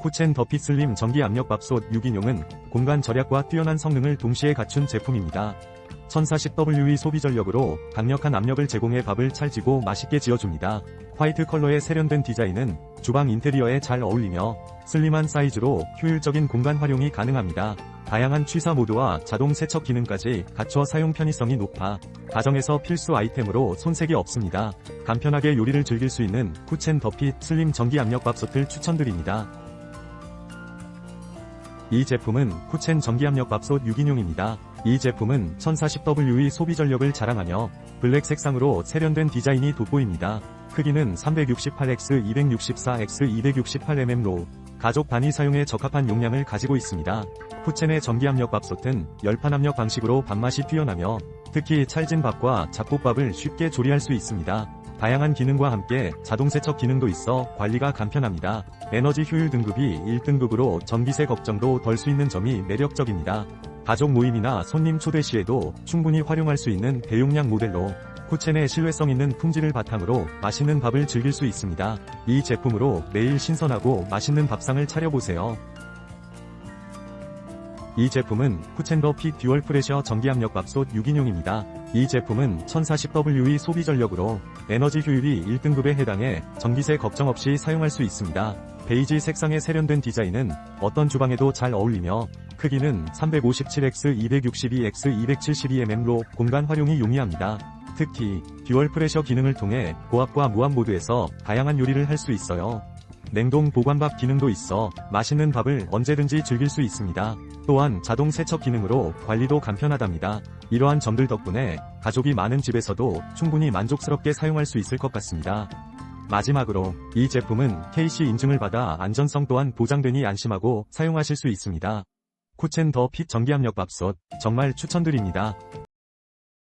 쿠첸 더피 슬림 전기 압력 밥솥 6인용은 공간 절약과 뛰어난 성능을 동시에 갖춘 제품입니다. 1040W의 소비 전력으로 강력한 압력을 제공해 밥을 찰지고 맛있게 지어줍니다. 화이트 컬러의 세련된 디자인은 주방 인테리어에 잘 어울리며 슬림한 사이즈로 효율적인 공간 활용이 가능합니다. 다양한 취사 모드와 자동 세척 기능까지 갖춰 사용 편의성이 높아 가정에서 필수 아이템으로 손색이 없습니다. 간편하게 요리를 즐길 수 있는 쿠첸 더핏 슬림 전기 압력 밥솥을 추천드립니다. 이 제품은 쿠첸 전기압력 밥솥 6인용입니다. 이 제품은 1040W의 소비 전력을 자랑하며 블랙 색상으로 세련된 디자인이 돋보입니다. 크기는 368x 264x 268mm로 가족 단위 사용에 적합한 용량을 가지고 있습니다. 쿠첸의 전기압력 밥솥은 열판 압력 방식으로 밥맛이 뛰어나며 특히 찰진 밥과 잡곡밥을 쉽게 조리할 수 있습니다. 다양한 기능과 함께 자동 세척 기능도 있어 관리가 간편합니다. 에너지 효율 등급이 1등급으로 전기세 걱정도 덜 수 있는 점이 매력적입니다. 가족 모임이나 손님 초대 시에도 충분히 활용할 수 있는 대용량 모델로 쿠첸의 신뢰성 있는 품질을 바탕으로 맛있는 밥을 즐길 수 있습니다. 이 제품으로 매일 신선하고 맛있는 밥상을 차려보세요. 이 제품은 쿠첸더 피 듀얼 프레셔 전기압력 밥솥 6인용입니다. 이 제품은 1040W의 소비 전력으로 에너지 효율이 1등급에 해당해 전기세 걱정 없이 사용할 수 있습니다. 베이지 색상의 세련된 디자인은 어떤 주방에도 잘 어울리며 크기는 357x 262x 272mm로 공간 활용이 용이합니다. 특히 듀얼 프레셔 기능을 통해 고압과 무압 모드에서 다양한 요리를 할 수 있어요. 냉동 보관밥 기능도 있어 맛있는 밥을 언제든지 즐길 수 있습니다. 또한 자동 세척 기능으로 관리도 간편하답니다. 이러한 점들 덕분에 가족이 많은 집에서도 충분히 만족스럽게 사용할 수 있을 것 같습니다. 마지막으로 이 제품은 KC 인증을 받아 안전성 또한 보장되니 안심하고 사용하실 수 있습니다. 쿠첸 더 핏 전기압력 밥솥 정말 추천드립니다.